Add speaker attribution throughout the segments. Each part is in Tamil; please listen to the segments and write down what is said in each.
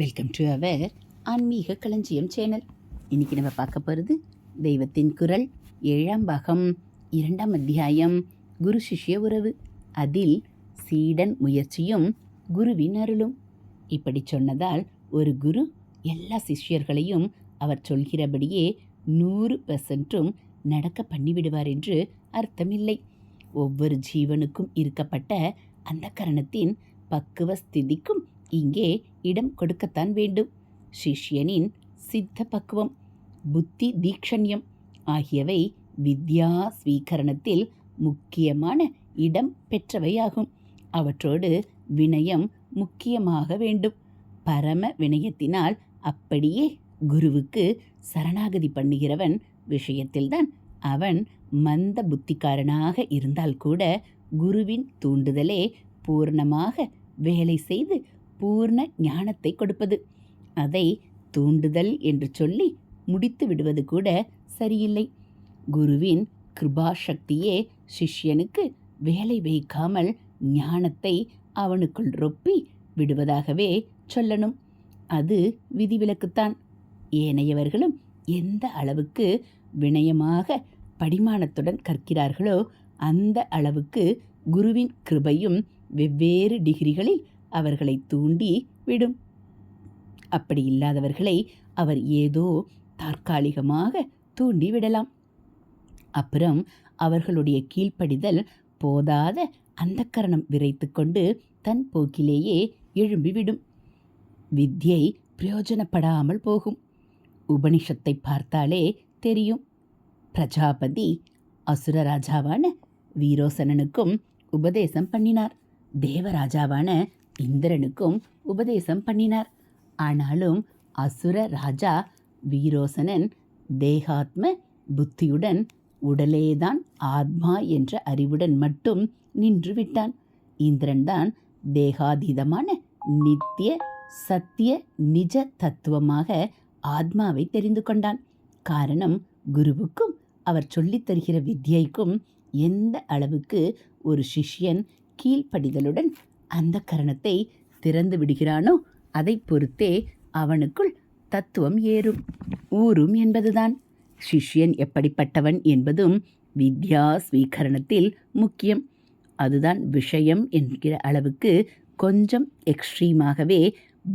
Speaker 1: வெல்கம் டு அவர் ஆன்மீக களஞ்சியம் சேனல். இன்னைக்கு நம்ம பார்க்க போகிறது தெய்வத்தின் குரல். ஏழாம் பாகம் இரண்டாம் அத்தியாயம் குரு சிஷ்ய உறவு. அதில் சீடன் முயற்சியும் குருவின் அருளும். இப்படி சொன்னதால் ஒரு குரு எல்லா சிஷ்யர்களையும் அவர் சொல்கிறபடியே நூறு பெர்சன்ட்டும் நடக்க பண்ணிவிடுவார் என்று அர்த்தமில்லை. ஒவ்வொரு ஜீவனுக்கும் இருக்கப்பட்ட அந்த கரணத்தின் பக்குவ ஸ்திதிக்கும் இங்கே இடம் கொடுக்கத்தான் வேண்டும். சிஷ்யனின் சித்த பக்குவம் புத்தி தீக்ஷண்யம் ஆகியவை வித்யா ஸ்வீகரணத்தில் முக்கியமான இடம் பெற்றவையாகும். அவற்றோடு வினயம் முக்கியமாக வேண்டும். பரம வினயத்தினால் அப்படியே குருவுக்கு சரணாகதி பண்ணுகிறவன் விஷயத்தில்தான் அவன் மந்த புத்திக்காரனாக இருந்தால் கூட குருவின் தூண்டுதலே பூர்ணமாக வேலை செய்து பூர்ண ஞானத்தை கொடுப்பது. அதை தூண்டுதல் என்று சொல்லி முடித்து விடுவது கூட சரியில்லை. குருவின் கிருபா சக்தியே சிஷ்யனுக்கு வேலை வைக்காமல் ஞானத்தை அவனுக்குள் ரொப்பி விடுவதாகவே சொல்லணும். அது விதிவிலக்குத்தான். ஏனையவர்களும் எந்த அளவுக்கு வினயமாக படிமானத்துடன் கற்கிறார்களோ அந்த அளவுக்கு குருவின் கிருபையும் வெவ்வேறு டிகிரிகளில் அவர்களை தூண்டி விடும். அப்படி இல்லாதவர்களை அவர் ஏதோ தற்காலிகமாக தூண்டி விடலாம். அப்புறம் அவர்களுடைய கீழ்ப்படிதல் போதாத அந்தக்கரணம் விரைத்து கொண்டு தன் போக்கிலேயே எழும்பிவிடும் வித்யை பிரயோஜனப்படாமல் போகும். உபனிஷத்தை பார்த்தாலே தெரியும். பிரஜாபதி அசுர ராஜாவான வீரோசனனுக்கும் உபதேசம் பண்ணினார். தேவராஜாவான இந்திரனுக்கும் உபதேசம் பண்ணினார். ஆனாலும் அசுர ராஜா வீரோசனன் தேகாத்ம புத்தியுடன் உடலேதான் ஆத்மா என்ற அறிவுடன் மட்டும் நின்று விட்டான் இந்திரன்தான் தேகாதீதமான நித்திய சத்திய நிஜ தத்துவமாக ஆத்மாவை தெரிந்து கொண்டான். காரணம் குருவுக்கும் அவர் சொல்லித் தருகிற வித்யைக்கும் எந்த அளவுக்கு ஒரு சிஷ்யன் கீழ்ப்படிதலுடன் அந்த கரணத்தை திறந்து விடுகிறானோ? அதை பொறுத்தே அவனுக்குள் தத்துவம் ஏறும். ஊறும் என்பதுதான். சிஷ்யன் எப்படிப்பட்டவன் என்பதும் வித்யா ஸ்வீகரணத்தில் முக்கியம். அதுதான் விஷயம் என்கிற அளவுக்கு கொஞ்சம் எக்ஸ்ட்ரீமாகவே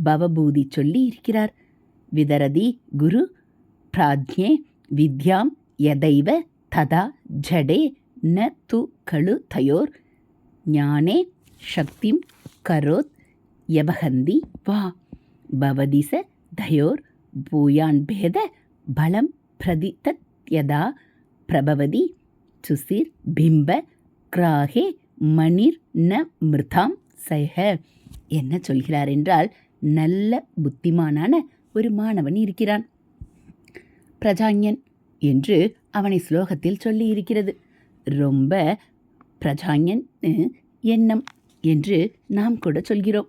Speaker 1: பவபூதி சொல்லி இருக்கிறார். விதரதி குரு பிராஜ்ஞே வித்யாம் எதைவ ததா ஜடே ந து கழு தயோர் ஞானே சக்திம் கரோத் யபகந்தி வா பவதிச தயோர் பூயான் பேத பலம் பிரதிதத் யதா பிரபவதி சுசிர் பிம்ப கிராகே மணிர் ந மிருதாம் சைஹ என்ன சொல்கிறார் என்றால் நல்ல புத்திமானான ஒரு மாணவன் இருக்கிறான். பிரஜாஞன் என்று அவனை ஸ்லோகத்தில் சொல்லி இருக்கிறது ரொம்ப பிரஜாஞன் எண்ணம் என்று நாம் கூட சொல்கிறோம்.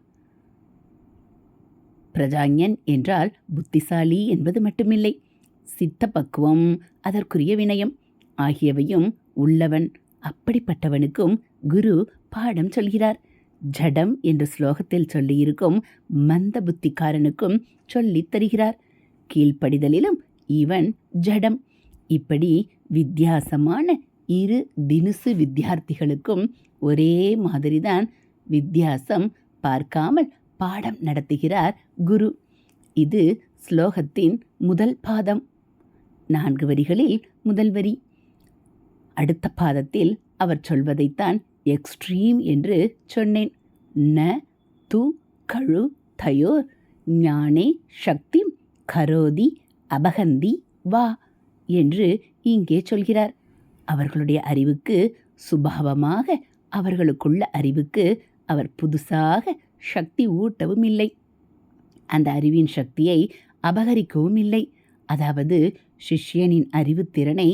Speaker 1: பிரஜாஞன் என்றால் புத்திசாலி என்பது மட்டுமில்லை. சித்த பக்குவம் அதற்குரிய வினயம். ஆகியவையும் உள்ளவன் அப்படிப்பட்டவனுக்கும் குரு பாடம் சொல்கிறார். ஜடம் என்ற ஸ்லோகத்தில் சொல்லியிருக்கும் மந்த புத்திக்காரனுக்கும் சொல்லித் தருகிறார். கீழ்ப்படிதலிலும் இவன் ஜடம். இப்படி வித்தியாசமான இரு தினுசு வித்தியார்த்திகளுக்கும் ஒரே மாதிரிதான் வித்தியாசம் பார்க்காமல் பாடம் நடத்துகிறார் குரு. இது ஸ்லோகத்தின் முதல் பாதம். நான்கு வரிகளில் முதல் வரி. அடுத்த பாதத்தில் அவர் சொல்வதைத்தான் எக்ஸ்ட்ரீம் என்று சொன்னேன். ந து கழு தயோர் ஞானே சக்தி கரோதி அபகந்தி வா என்று இங்கே சொல்கிறார். அவர்களுடைய அறிவுக்கு சுபாவமாக அவர்களுக்குள்ள அறிவுக்கு அவர் புதுசாக சக்தி ஊட்டவும் இல்லை. அந்த அறிவின் சக்தியை அபகரிக்கவும் இல்லை. அதாவது சிஷ்யனின் அறிவுத்திறனை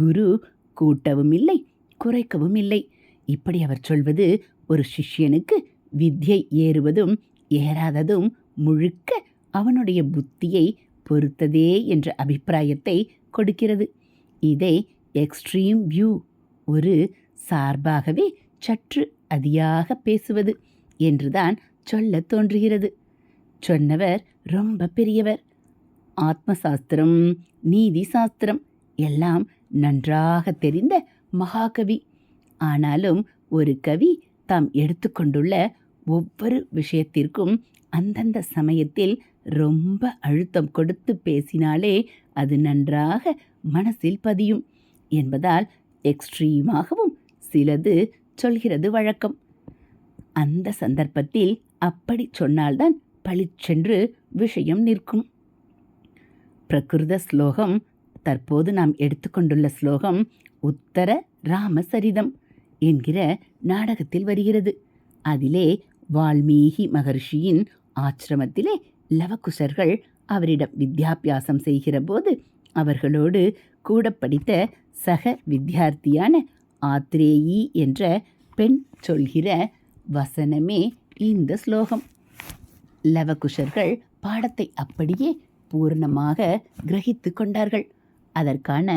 Speaker 1: குரு கூட்டவும் இல்லை குறைக்கவும் இல்லை. இப்படி அவர் சொல்வது ஒரு சிஷ்யனுக்கு வித்யை ஏறுவதும் ஏறாததும் முழுக்க அவனுடைய புத்தியை பொறுத்ததே என்ற அபிப்பிராயத்தை கொடுக்கிறது. இதை எக்ஸ்ட்ரீம் வியூ ஒரு சார்பாகவே சற்று அதியாக பேசுவது என்றுதான் சொல்லத் தோன்றுகிறது. சொன்னவர் ரொம்ப பெரியவர். ஆத்ம சாஸ்திரம் நீதி சாஸ்திரம் எல்லாம் நன்றாக தெரிந்த மகாகவி. ஆனாலும் ஒரு கவி தாம் எடுத்துக்கொண்டுள்ள ஒவ்வொரு விஷயத்திற்கும் அந்தந்த சமயத்தில் ரொம்ப அழுத்தம் கொடுத்து பேசினாலே அது நன்றாக மனசில் பதியும். என்பதால் எக்ஸ்ட்ரீமாகவும் சிலது சொல்கிறது வழக்கம். அந்த சந்தர்ப்பத்தில் அப்படி சொன்னால்தான் பளிச்சென்று விஷயம் நிற்கும். பிரகிருத ஸ்லோகம் தற்போது நாம் எடுத்துக்கொண்டுள்ள ஸ்லோகம் உத்தர ராமசரிதம் என்கிற நாடகத்தில் வருகிறது. அதிலே வால்மீகி மகர்ஷியின் ஆசிரமத்திலே லவகுசர்கள் அவரிடம் வித்யாபியாசம் செய்கிறபோது அவர்களோடு கூட படித்த சக வித்தியார்த்தியான ஆத்ரேயி என்ற பெண் சொல்கிற வசனமே இந்த ஸ்லோகம். லவகுஷர்கள் பாடத்தை அப்படியே பூர்ணமாக கிரகித்து கொண்டார்கள். அதற்கான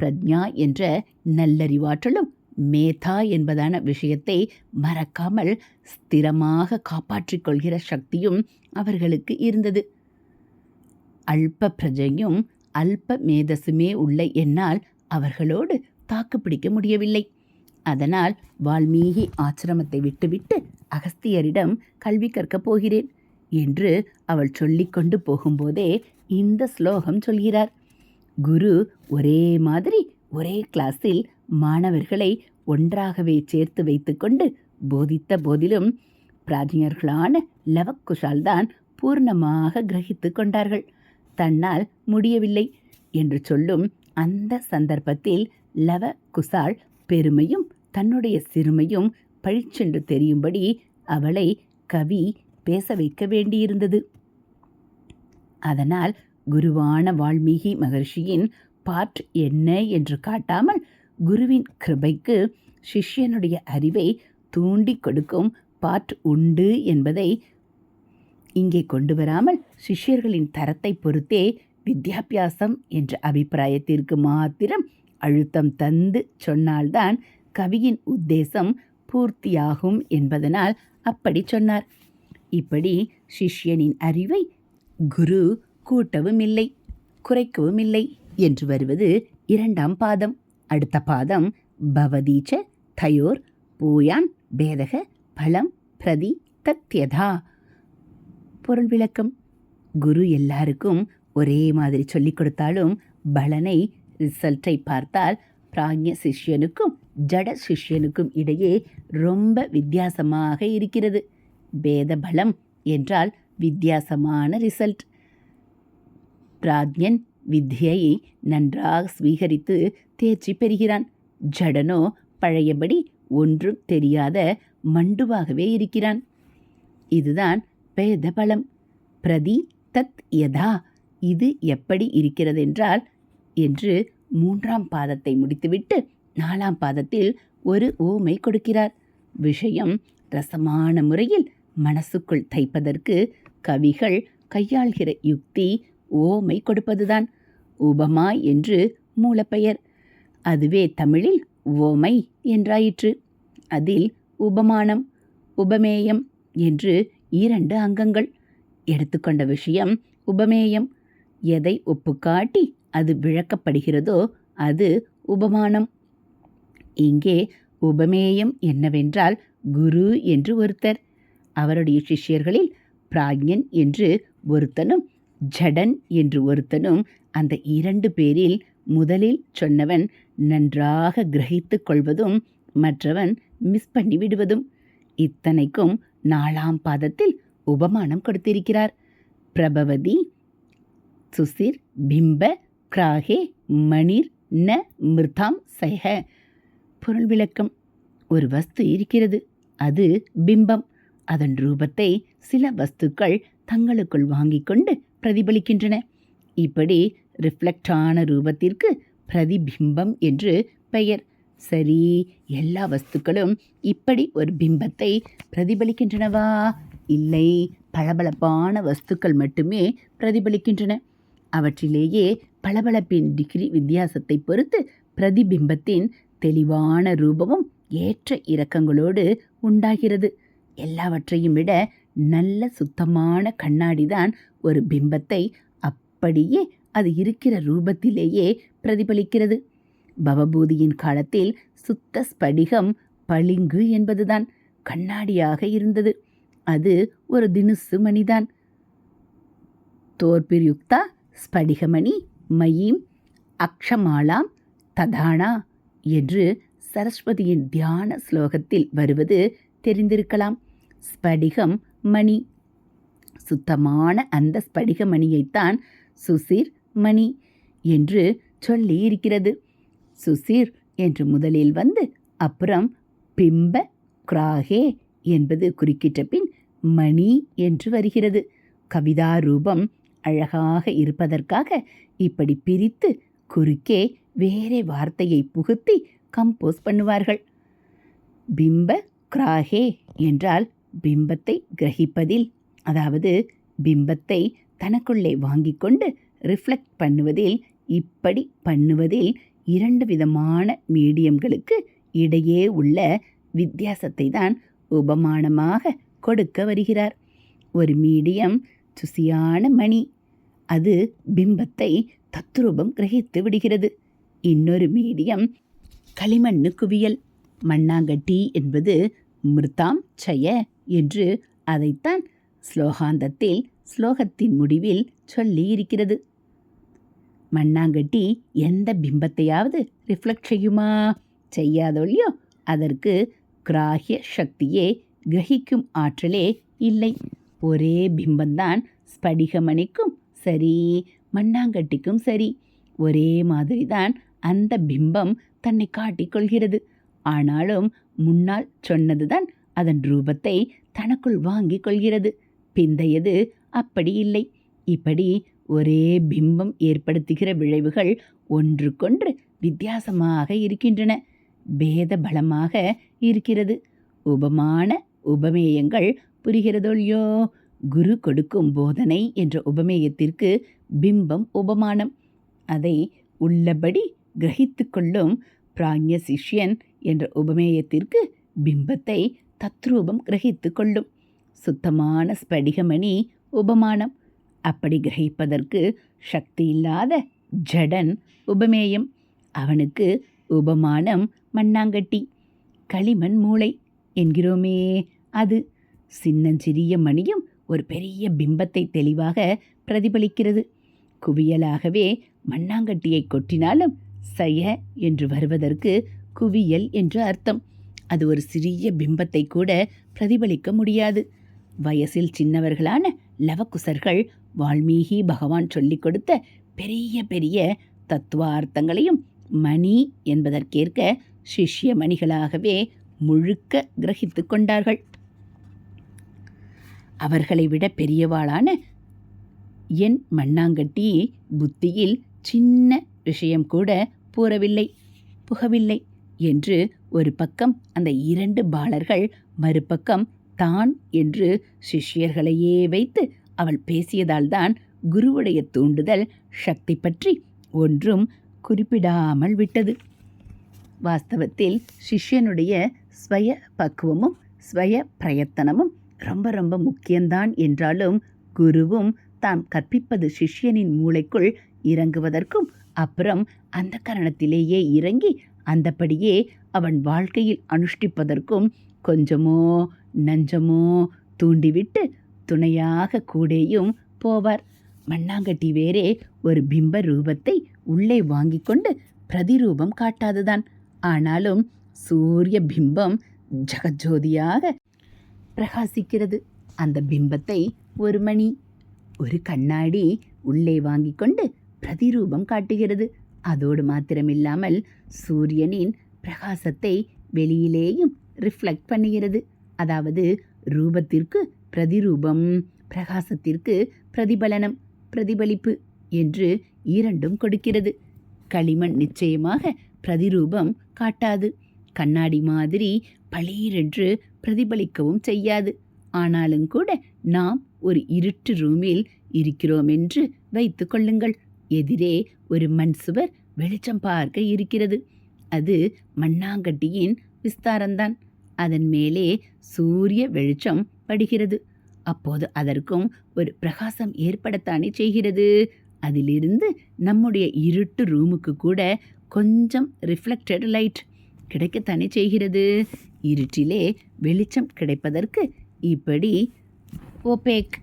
Speaker 1: பிரஜா என்ற நல்லறிவாற்றலும் மேதா என்பதான விஷயத்தை மறக்காமல் ஸ்திரமாக காப்பாற்றிக் கொள்கிற சக்தியும் அவர்களுக்கு இருந்தது. அல்ப பிரஜையும் அல்ப மேதசுமே உள்ள என்னால் அவர்களோடு தாக்கு பிடிக்க முடியவில்லை. அதனால் வால்மீகி ஆசிரமத்தை விட்டுவிட்டு அகஸ்தியரிடம் கல்வி கற்கப் போகிறேன் என்று அவள் சொல்லிக்கொண்டு போகும்போதே இந்த ஸ்லோகம் சொல்கிறார். குரு ஒரே மாதிரி ஒரே கிளாஸில் மாணவர்களை ஒன்றாகவே சேர்த்து வைத்துக்கொண்டு போதித்த போதிலும் பிராஜியர்களான லவக்குஷால் தான் பூர்ணமாக கிரகித்து கொண்டார்கள். தன்னால் முடியவில்லை என்று சொல்லும் அந்த சந்தர்ப்பத்தில் லவ குசால் பெருமையும் தன்னுடைய சிறுமையும் பழிச்சென்று தெரியும்படி அவளை கவி பேச வைக்க வேண்டியிருந்தது. அதனால் குருவான வால்மீகி மகர்ஷியின் பாட் என்ன என்று காட்டாமல் குருவின் கிருபைக்கு சிஷ்யனுடைய அறிவை தூண்டி கொடுக்கும் பாட் உண்டு என்பதை இங்கே கொண்டு வராமல் சிஷ்யர்களின் தரத்தை பொறுத்தே வித்யாபியாசம் என்ற அபிப்பிராயத்திற்கு மாத்திரம் அழுத்தம் தந்து சொன்னால்தான் கவியின் உத்தேசம் பூர்த்தியாகும் என்பதனால் அப்படி சொன்னார். இப்படி சிஷ்யனின் அறிவை குரு கூட்டவும் இல்லை குறைக்கவும் இல்லை என்று வருவது இரண்டாம் பாதம். அடுத்த பாதம் பவதீச்ச தயோர் பூயான் பேதக பலம் பிரதி தத்யதா. பொருள் விளக்கம். குரு எல்லாருக்கும் ஒரே மாதிரி சொல்லிக் கொடுத்தாலும் பலனை ரிசல்ட்டை பார்த்தால் பிராக்ஞ சிஷ்யனுக்கும் ஜட சிஷ்யனுக்கும் இடையே ரொம்ப வித்தியாசமாக இருக்கிறது. வேத பலம் என்றால் வித்தியாசமான ரிசல்ட் பிராக்ஞன் வித்தியை நன்றாக ஸ்வீகரித்து தேர்ச்சி பெறுகிறான். ஜடனோ பழையபடி ஒன்றும் தெரியாத மண்டுவாகவே இருக்கிறான். இதுதான் பேத பலம். பிரதி தத் யதா இது எப்படி இருக்கிறதென்றால் என்று மூன்றாம் பாதத்தை முடித்துவிட்டு நாலாம் பாதத்தில் ஒரு ஓமை கொடுக்கிறார். விஷயம் ரசமான முறையில் மனசுக்குள் தைப்பதற்கு கவிகள் கையாள்கிற யுக்தி ஓமை கொடுப்பதுதான். உபமா என்று மூலப்பெயர். அதுவே தமிழில் ஓமை என்றாயிற்று. அதில் உபமானம் உபமேயம் என்று இரண்டு அங்கங்கள். எடுத்துக்கொண்ட விஷயம் உபமேயம் எதை ஒப்புக்காட்டி அது விளக்கப்படுகிறதோ அது உபமானம். இங்கே உபமேயம் என்னவென்றால் குரு என்று ஒருத்தர். அவருடைய சிஷ்யர்களில் பிராக்ஞன் என்று ஒருத்தனும் ஜடன் என்று ஒருத்தனும் அந்த இரண்டு பேரில் முதலில் சொன்னவன் நன்றாக கிரகித்து கொள்வதும் மற்றவன் மிஸ் பண்ணி விடுவதும் இத்தனைக்கும் நாலாம் பாதத்தில் உபமானம் கொடுத்திருக்கிறார். பிரபவதி சுசிர் பிம்ப கிராகே மணிர் ந மிருதாம் சைஹ. பொருள் விளக்கம். ஒரு வஸ்து இருக்கிறது. அது பிம்பம். அதன் ரூபத்தை சில வஸ்துக்கள் தங்களுக்குள் வாங்கிக் கொண்டு பிரதிபலிக்கின்றன. இப்படி ரிஃப்ளெக்டான ரூபத்திற்கு பிரதிபிம்பம் என்று பெயர். சரி எல்லா வஸ்துக்களும் இப்படி ஒரு பிம்பத்தை பிரதிபலிக்கின்றனவா? இல்லை பளபளப்பான வஸ்துக்கள் மட்டுமே பிரதிபலிக்கின்றன. அவற்றிலேயே பளபளப்பின் டிகிரி வித்தியாசத்தை பொறுத்து பிரதிபிம்பத்தின் தெளிவான ரூபமும் ஏற்ற இறக்கங்களோடு உண்டாகிறது. எல்லாவற்றையும் விட நல்ல சுத்தமான கண்ணாடிதான் ஒரு பிம்பத்தை அப்படியே அது இருக்கிற ரூபத்திலேயே பிரதிபலிக்கிறது. பவபூதியின் காலத்தில் சுத்த ஸ்படிகம் பளிங்கு என்பதுதான் கண்ணாடியாக இருந்தது. அது ஒரு தினுசு மணிதான். தோற்பிர்யுக்தா ஸ்படிகமணி மயீம் அக்ஷமாலாம் ததானா என்று சரஸ்வதியின் தியான ஸ்லோகத்தில் வருவது தெரிந்திருக்கலாம். ஸ்படிகம் மணி. சுத்தமான அந்த ஸ்படிக மணியைத்தான் மணி என்று சொல்லி இருக்கிறது சுசீர் என்று முதலில் வந்து அப்புறம் பிம்ப கிராகே என்பது குறுக்கிட்ட பின் மணி என்று வருகிறது. கவிதா ரூபம் அழகாக இருப்பதற்காக இப்படி பிரித்து குறுக்கே வேறே வார்த்தையை புகுத்தி கம்போஸ் பண்ணுவார்கள். பிம்ப கிராகே என்றால் பிம்பத்தை கிரகிப்பதில் அதாவது பிம்பத்தை தனக்குள்ளே வாங்கிக் கொண்டு ரிஃப்ளெக்ட் பண்ணுவதில் இப்படி பண்ணுவதில் இரண்டு விதமான மீடியம்களுக்கு இடையே உள்ள வித்தியாசத்தை தான் உபமானமாக கொடுக்க வருகிறார். ஒரு மீடியம் சுசியான மணி. அது பிம்பத்தை தத்ரூபம் கிரகித்து விடுகிறது. இன்னொரு மீடியம் களிமண்ணு குவியல். மண்ணாங்கட்டி என்பது மிருத்தாம் சய என்று அதைத்தான் ஸ்லோகாந்தத்தில் ஸ்லோகத்தின் முடிவில் சொல்லி இருக்கிறது மண்ணாங்கட்டி எந்த பிம்பத்தையாவது ரிஃப்ளெக்ட் செய்யுமா? செய்யாதொழியோ அதற்கு கிராகிய சக்தியே கிரகிக்கும் ஆற்றலே இல்லை. ஒரே பிம்பம்தான் ஸ்படிகமணிக்கும் சரி மண்ணாங்கட்டிக்கும் சரி. ஒரே மாதிரி தான் அந்த பிம்பம் தன்னை காட்டிக்கொள்கிறது ஆனாலும் முன்னால் சொன்னதுதான் அதன் ரூபத்தை தனக்குள் வாங்கிக் கொள்கிறது. பிந்தையது அப்படி இல்லை. இப்படி ஒரே பிம்பம் ஏற்படுத்துகிற விளைவுகள் ஒன்றுக்கொன்று வித்தியாசமாக இருக்கின்றன. பேத பலமாக இருக்கிறது. உபமான உபமேயங்கள் புரிகிறதொல்லையோ குரு கொடுக்கும் போதனை என்ற உபமேயத்திற்கு பிம்பம் உபமானம். அதை உள்ளபடி கிரகித்து கொள்ளும் பிராஞ்ய சிஷ்யன் என்ற உபமேயத்திற்கு பிம்பத்தை தத்ரூபம் கிரகித்து கொள்ளும். சுத்தமான ஸ்படிகமணி உபமானம். அப்படி கிரகிப்பதற்கு சக்தி இல்லாத ஜடன் உபமேயம். அவனுக்கு உபமானம் மண்ணாங்கட்டி களிமண் மூளை என்கிறோமே அது சின்னஞ்சிறிய மணியும் ஒரு பெரிய பிம்பத்தை தெளிவாக பிரதிபலிக்கிறது. குவியலாகவே மண்ணாங்கட்டியை கொட்டினாலும் சய என்று வருவதற்கு குவியல் என்று அர்த்தம். அது ஒரு சிறிய பிம்பத்தை கூட பிரதிபலிக்க முடியாது. வயசில் சின்னவர்களான லவகுசர்கள் வால்மீகி பகவான் சொல்லிக் கொடுத்த பெரிய பெரிய தத்துவார்த்தங்களையும் மணி என்பதற்கேற்க சிஷ்ய மணிகளாகவே முழுக்க கிரகித்து கொண்டார்கள். அவர்களை விட பெரியவாளான என் மண்ணாங்கட்டி புத்தியில் சின்ன விஷயம் கூட பூரவில்லை புகவில்லை என்று ஒரு பக்கம் அந்த இரண்டு பாலர்கள் மறுபக்கம் தான் என்று சிஷ்யர்களையே வைத்து அவள் பேசியதால்தான் குருவுடைய தூண்டுதல் சக்தி பற்றி ஒன்றும் குறிப்பிடாமல் விட்டது. வாஸ்தவத்தில் சிஷ்யனுடைய ஸ்வய பக்குவமும் ஸ்வய பிரயத்தனமும் ரொம்ப ரொம்ப முக்கியம்தான் என்றாலும் குருவும் தாம் கற்பிப்பது சிஷ்யனின் மூளைக்குள் இறங்குவதற்கும் அப்புறம் அந்த கரணத்திலேயே இறங்கி அந்தபடியே அவன் வாழ்க்கையில் அனுஷ்டிப்பதற்கும் கொஞ்சமோ நஞ்சமோ தூண்டிவிட்டு துணையாக கூடேயும் போவார். மண்ணாங்கட்டி வேறே ஒரு பிம்ப ரூபத்தை உள்ளே வாங்கி கொண்டு பிரதிரூபம் காட்டாதுதான். ஆனாலும் சூரிய பிம்பம் ஜகஜோதியாக பிரகாசிக்கிறது. அந்த பிம்பத்தை ஒரு மணி ஒரு கண்ணாடி உள்ளே வாங்கி கொண்டு பிரதிரூபம் காட்டுகிறது. அதோடு மாத்திரமில்லாமல் சூரியனின் பிரகாசத்தை வெளியிலேயும் ரிஃப்ளெக்ட் பண்ணுகிறது. அதாவது ரூபத்திற்கு பிரதிரூபம் பிரகாசத்திற்கு பிரதிபலனம் பிரதிபலிப்பு என்று இரண்டும் கொடுக்கிறது. களிமண் நிச்சயமாக பிரதிரூபம் காட்டாது. கண்ணாடி மாதிரி பளீரென்று பிரதிபலிக்கவும் செய்யாது. ஆனாலும் கூட நாம் ஒரு இருட்டு ரூமில் இருக்கிறோம் என்று வைத்து கொள்ளுங்கள். எதிரே ஒரு மண் சுவர் வெளிச்சம் பார்க்க இருக்கிறது. அது மண்ணாங்கட்டியின் விஸ்தாரம்தான். அதன் மேலே சூரிய வெளிச்சம் படுகிறது. அப்போது அதற்கும் ஒரு பிரகாசம் ஏற்படத்தானே செய்கிறது. அதிலிருந்து நம்முடைய இருட்டு ரூமுக்கு கூட கொஞ்சம் ரிஃப்ளெக்டட் லைட் கிடைக்கத்தானே செய்கிறது? இருட்டிலே வெளிச்சம் கிடைப்பதற்கு இப்படி ஓபேக்.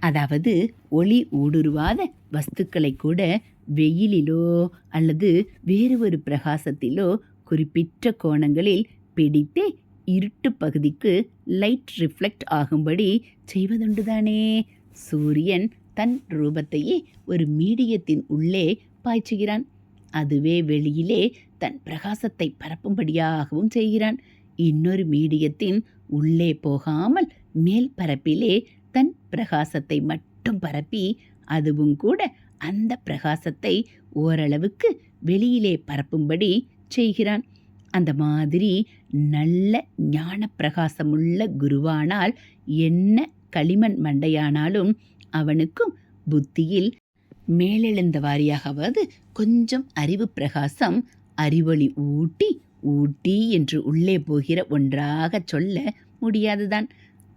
Speaker 1: அதாவது ஒளி ஊடுருவாத வஸ்துக்களை கூட வெயிலிலோ அல்லது வேறு ஒரு பிரகாசத்திலோ குறிப்பிட்ட கோணங்களில் பிடித்தே இருட்டு பகுதிக்கு லைட் ரிஃப்ளெக்ட் ஆகும்படி செய்வதுண்டுதானே சூரியன் தன் ரூபத்தையே ஒரு மீடியத்தின் உள்ளே பாய்ச்சுகிறான். அதுவே வெளியிலே தன் பிரகாசத்தை பரப்பும்படியாகவும் செய்கிறான். இன்னொரு மீடியத்தின் உள்ளே போகாமல் மேல் பரப்பிலே தன் பிரகாசத்தை மட்டும் பரப்பி அதுவும் கூட அந்த பிரகாசத்தை ஓரளவுக்கு வெளியிலே பரப்பும்படி செய்கிறான். அந்த மாதிரி நல்ல ஞான பிரகாசமுள்ள குருவானால் என்ன களிமண் மண்டையானாலும் அவனுக்கும் புத்தியில் மேலெழுந்த வாரியாகவது கொஞ்சம் அறிவு பிரகாசம் அறிவொளி ஊட்டி ஊட்டி என்று உள்ளே போகிற ஒன்றாக சொல்ல முடியாதுதான்.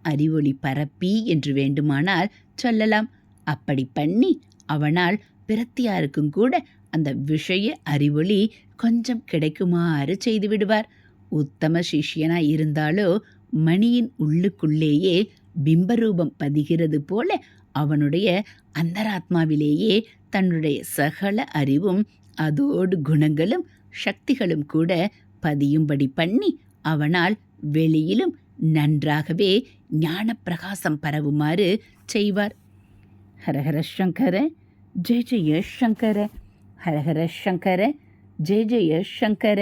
Speaker 1: அறிவொளி பரப்பி என்று வேண்டுமானால் சொல்லலாம். அப்படி பண்ணி அவனால் பிரத்தியாருக்கும் கூட அந்த விஷய அறிவொளி கொஞ்சம் கிடைக்குமாறு செய்து விடுவார். உத்தம சிஷ்யனா இருந்தாலோ மணியின் உள்ளுக்குள்ளேயே பிம்பரூபம் பதிகிறது போல அவனுடைய அந்தராத்மாவிலேயே தன்னுடைய சகல அறிவும் அதோடு குணங்களும் சக்திகளும் கூட பதியும்படி பண்ணி அவனால் வெளியிலும் நன்றாகவே ஞான பிரகாசம் பரவுமாறு செய்வார். ஹரஹர சங்கர ஜெய ஜெய சங்கர ஹரஹர சங்கர ஜெய ஜெய சங்கர.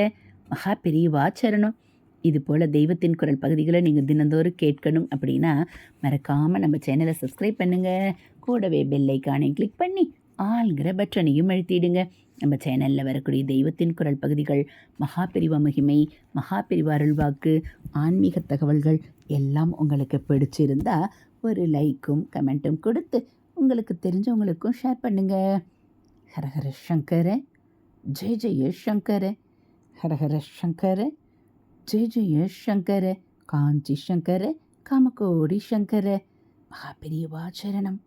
Speaker 1: மகா பெரியவா சரணம். இது போல் தெய்வத்தின் குரல் பகுதிகளை நீங்கள் தினந்தோறும் கேட்கணும் அப்படின்னா மறக்காமல் நம்ம சேனலை சப்ஸ்கிரைப் பண்ணுங்கள் கூடவே பெல்லைக்கானே கிளிக் பண்ணி ஆள்கிற பட்டனையும் அழுத்திடுங்க. நம்ம சேனலில் வரக்கூடிய தெய்வத்தின் குரல் பகுதிகள் மகாபிரிவா மகிமை மகா அருள்வாக்கு ஆன்மீக தகவல்கள் எல்லாம் உங்களுக்கு பிடிச்சிருந்தா ஒரு லைக்கும் கமெண்ட்டும் கொடுத்து உங்களுக்கு தெரிஞ்சவங்களுக்கும் ஷேர் பண்ணுங்க. ஹரஹர சங்கர ஜெய ஜெய சங்கர ஹரஹர சங்கர ஜெய ஜெய சங்கர காஞ்சி சங்கர காமகோடி சங்கர மகா சரணம்.